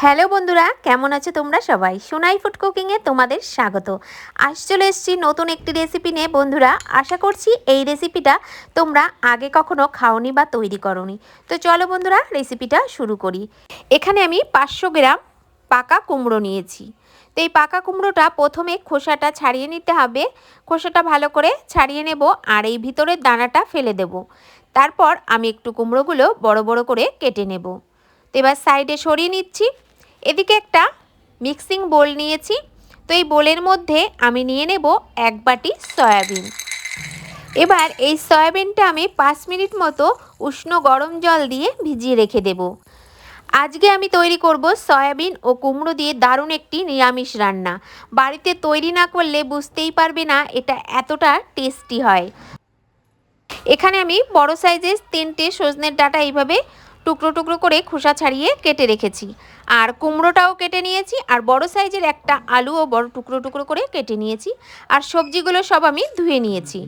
Hello বন্ধুরা, কেমন আছো তোমরা সবাই? সোনাই ফুড কুকিংয়ে তোমাদের স্বাগত। আজ চলে এসেছি নতুন একটি রেসিপি নিয়ে। বন্ধুরা, আশা করছি এই রেসিপিটা তোমরা আগে কখনো খাওনি বা তৈরি করনি। তো চলো বন্ধুরা রেসিপিটা শুরু করি। এখানে আমি পাঁচশো গ্রাম পাকা কুমড়ো নিয়েছি। তো এই পাকা কুমড়োটা প্রথমে খোসাটা ছাড়িয়ে নিতে হবে। খোসাটা ভালো করে ছাড়িয়ে নেব আর এই ভিতরের দানাটা ফেলে দেব। তারপর আমি একটু কুমড়োগুলো বড় বড় করে কেটে নেব। তো এবার সাইডে সরিয়ে নিচ্ছি। এদিকে একটা মিক্সিং বোল নিয়েছি। তো এই বোলের মধ্যে আমি নিয়ে নেব এক বাটি সয়াবিন। এবার এই সয়াবিনটা আমি পাঁচ মিনিট মতো উষ্ণ গরম জল দিয়ে ভিজিয়ে রেখে দেব। আজকে আমি তৈরি করব সয়াবিন ও কুমড়ো দিয়ে দারুণ একটি নিরামিষ রান্না। বাড়িতে তৈরি না করলে বুঝতেই পারবে না এটা এতটা টেস্টি হয়। এখানে আমি বড় সাইজের তিনটে সজনের ডাটা এইভাবে টুকরো টুকরো করে খোসা ছাড়িয়ে কেটে রেখেছি। আর কুমড়োটাও কেটে নিয়েছি, আর বড় সাইজের একটা আলুও বড় টুকরো টুকরো করে কেটে নিয়েছি, আর সবজিগুলো সব আমি ধুয়ে নিয়েছি।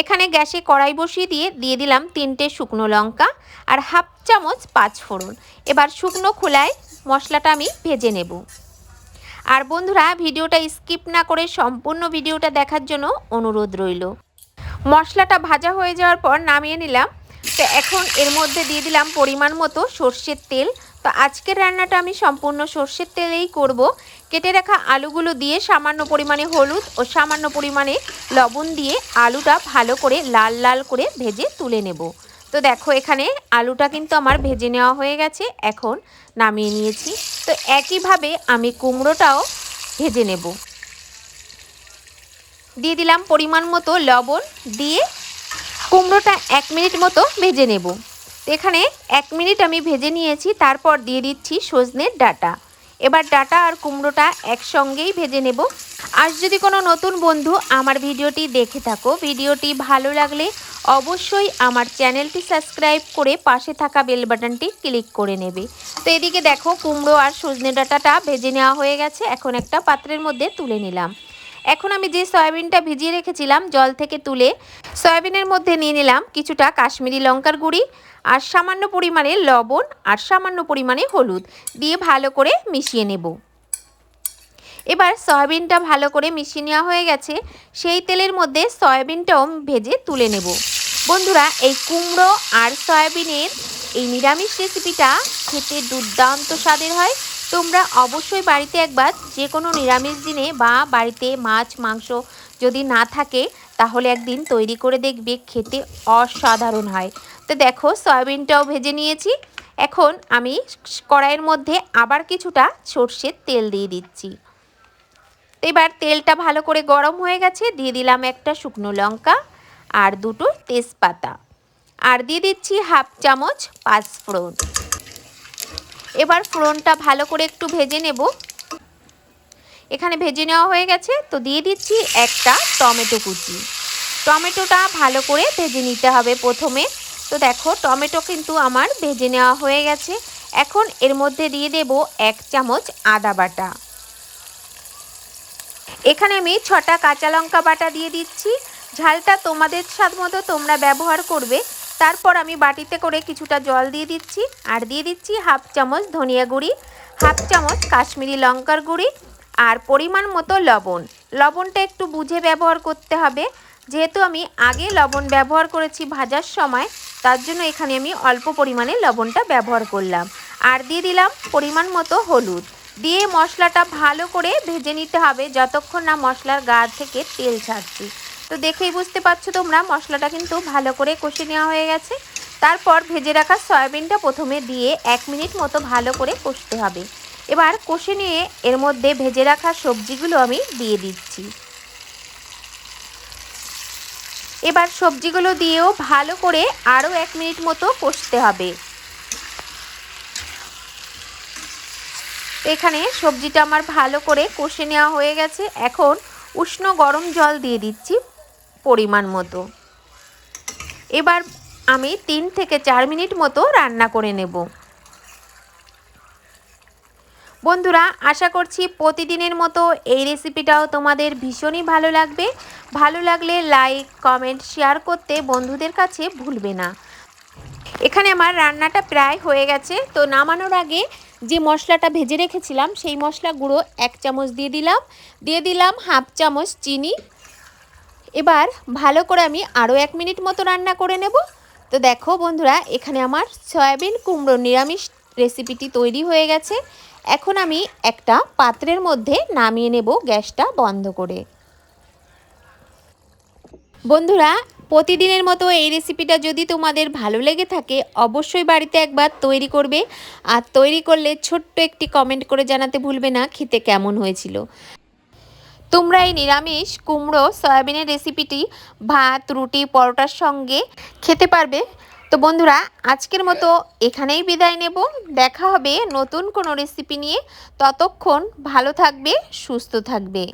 এখানে গ্যাসে কড়াই বসিয়ে দিয়ে দিয়ে দিলাম তিনটে শুকনো লঙ্কা আর হাফ চামচ পাঁচ ফোড়ন। এবার শুকনো খোলায় মশলাটা আমি ভেজে নেব। আর বন্ধুরা, ভিডিওটা স্কিপ না করে সম্পূর্ণ ভিডিওটা দেখার জন্য অনুরোধ রইল। মশলাটা ভাজা হয়ে যাওয়ার পর নামিয়ে নিলাম তো এখন এর মধ্যে দিয়ে দিলাম পরিমাণ মতো সর্ষের তেল। তো আজকের রান্নাটা আমি সম্পূর্ণ সর্ষের তেলেই করব। কেটে রাখা আলুগুলো দিয়ে সামান্য পরিমাণে হলুদ ও সামান্য পরিমাণে লবণ দিয়ে আলুটা ভালো করে লাল লাল করে ভেজে তুলে নেব। তো দেখো এখানে আলুটা কিন্তু আমার ভেজে নেওয়া হয়ে গেছে, এখন নামিয়ে নিয়েছি। তো একইভাবে আমি কুমড়োটাও ভেজে নেব। দিয়ে দিলাম পরিমাণ মতো লবণ দিয়ে কুমড়োটা এক মিনিট মতো ভেজে নেব। এখানে এক মিনিট আমি ভেজে নিয়েছি, তারপর দিয়ে দিচ্ছি সজনের ডাটা। এবার ডাটা আর কুমড়োটা একসঙ্গেই ভেজে নেব। আজ যদি কোনো নতুন বন্ধু আমার ভিডিওটি দেখে থাকো, ভিডিওটি ভালো লাগলে অবশ্যই আমার চ্যানেলটি সাবস্ক্রাইব করে পাশে থাকা বেল বাটনটি ক্লিক করে নেবে। তো এদিকে দেখো, কুমড়ো আর সজনে ডাটাটা ভেজে নেওয়া হয়ে গেছে। এখন একটা পাত্রের মধ্যে তুলে নিলাম। এখন আমি যে সয়াবিনটা ভিজিয়ে রেখেছিলাম জল থেকে তুলে, সয়াবিনের মধ্যে নিয়ে নিলাম কিছুটা কাশ্মীরি লঙ্কার গুঁড়ি আর সামান্য পরিমাণে লবণ আর সামান্য পরিমাণে হলুদ দিয়ে ভালো করে মিশিয়ে নেব। এবার সয়াবিনটা ভালো করে মিশিয়ে নেওয়া হয়ে গেছে, সেই তেলের মধ্যে সয়াবিনটাও ভেজে তুলে নেব। বন্ধুরা, এই কুমড়ো আর সয়াবিনের এই নিরামিষ রেসিপিটা খেতে দুর্দান্ত স্বাদের হয়। তোমরা অবশ্যই বাড়িতে একবার যে কোনো নিরামিষ দিনে বা বাড়িতে মাছ, মাংস যদি না থাকে, তাহলে একদিন তৈরি করে দেখবে, খেতে অসাধারণ হয়। তো দেখো, সয়াবিনটাও ভেজে নিয়েছি। এখন আমি কড়াইয়ের মধ্যে আবার কিছুটা সর্ষের তেল দিয়ে দিচ্ছি। এবার তেলটা ভালো করে গরম হয়ে গেছে, দিয়ে দিলাম একটা শুকনো লঙ্কা আর দুটো তেজপাতা। আর দিয়ে দিচ্ছি হাফ চামচ পাঁচফোড়ন। এবার ফোড়নটা ভালো করে একটু ভেজে নেব। এখানে ভেজে নেওয়া হয়ে গেছে, তো দিয়ে দিচ্ছি একটা টমেটো কুচি। টমেটোটা ভালো করে ভেজে নিতে হবে প্রথমে। তো দেখো, টমেটো কিন্তু আমার ভেজে নেওয়া হয়ে গেছে। এখন এর মধ্যে দিয়ে দেব এক চামচ আদা বাটা। এখানে আমি ছটা কাঁচা লঙ্কা বাটা দিয়ে দিচ্ছি। ঝালটা তোমাদের স্বাদ মতো তোমরা ব্যবহার করবে। তারপর আমি বাটিতে করে কিছুটা জল দিয়ে দিচ্ছি। আর দিয়ে দিচ্ছি হাফ চামচ ধনিয়া গুঁড়ি, হাফ চামচ কাশ্মীরি লঙ্কার গুঁড়ি আর পরিমাণ মতো লবণ। লবণটা একটু বুঝে ব্যবহার করতে হবে। যেহেতু আমি আগে লবণ ব্যবহার করেছি ভাজার সময়, তার জন্য এখানে আমি অল্প পরিমাণে লবণটা ব্যবহার করলাম। আর দিয়ে দিলাম পরিমাণ মতো হলুদ। দিয়ে মশলাটা ভালো করে ভেজে নিতে হবে, যতক্ষণ না মশলার গা থেকে তেল ছাড়ছে। তো দেখেই বুঝতে পারছ তোমরা, মশলাটা কিন্তু ভালো করে কষে নেওয়া হয়ে গেছে। তারপর ভেজে রাখা সয়াবিনটা প্রথমে দিয়ে এক মিনিট মতো ভালো করে কষতে হবে। এবার কষে নিয়ে এর মধ্যে ভেজে রাখা সবজিগুলো আমি দিয়ে দিচ্ছি। এবার সবজিগুলো দিয়েও ভালো করে আরও এক মিনিট মতো কষতে হবে। এখানে সবজিটা আমার ভালো করে কষে নেওয়া হয়ে গেছে। এখন উষ্ণ গরম জল দিয়ে দিচ্ছি। পরিমাণ মতো। এবার আমি তিন থেকে চার মিনিট মতো রান্না করে নেব। বন্ধুরা, আশা করছি প্রতিদিনের মতো এই রেসিপিটাও তোমাদের ভীষণই ভালো লাগবে। ভালো লাগলে লাইক, কমেন্ট, শেয়ার করতে বন্ধুদের কাছে ভুলবে না। এখানে আমার রান্নাটা প্রায় হয়ে গেছে। তো নামানোর আগে যে মশলাটা ভেজে রেখেছিলাম, সেই মশলা গুঁড়ো এক চামচ দিয়ে দিলাম। দিয়ে দিলাম হাফ চামচ চিনি। এবার ভালো করে আমি আরও এক মিনিট মতো রান্না করে নেব। তো দেখো বন্ধুরা, এখানে আমার সয়াবিন কুমড়ো নিরামিষ রেসিপিটি তৈরি হয়ে গেছে। এখন আমি একটা পাত্রের মধ্যে নামিয়ে নেব গ্যাসটা বন্ধ করে। বন্ধুরা, প্রতিদিনের মতো এই রেসিপিটা যদি তোমাদের ভালো লেগে থাকে, অবশ্যই বাড়িতে একবার তৈরি করবে। আর তৈরি করলে ছোট্ট একটি কমেন্ট করে জানাতে ভুলবে না, খেতে কেমন হয়েছিল। তোমরা এই নিরামিষ কুমড়ো, সয়াবিনের রেসিপিটি, ভাত, রুটি, পরোটার সঙ্গে খেতে পারবে। তো বন্ধুরা, আজকের মতো এখানেই বিদায় নেব। দেখা হবে নতুন কোনো রেসিপি নিয়ে। ততক্ষণ ভালো থাকবে, সুস্থ থাকবে।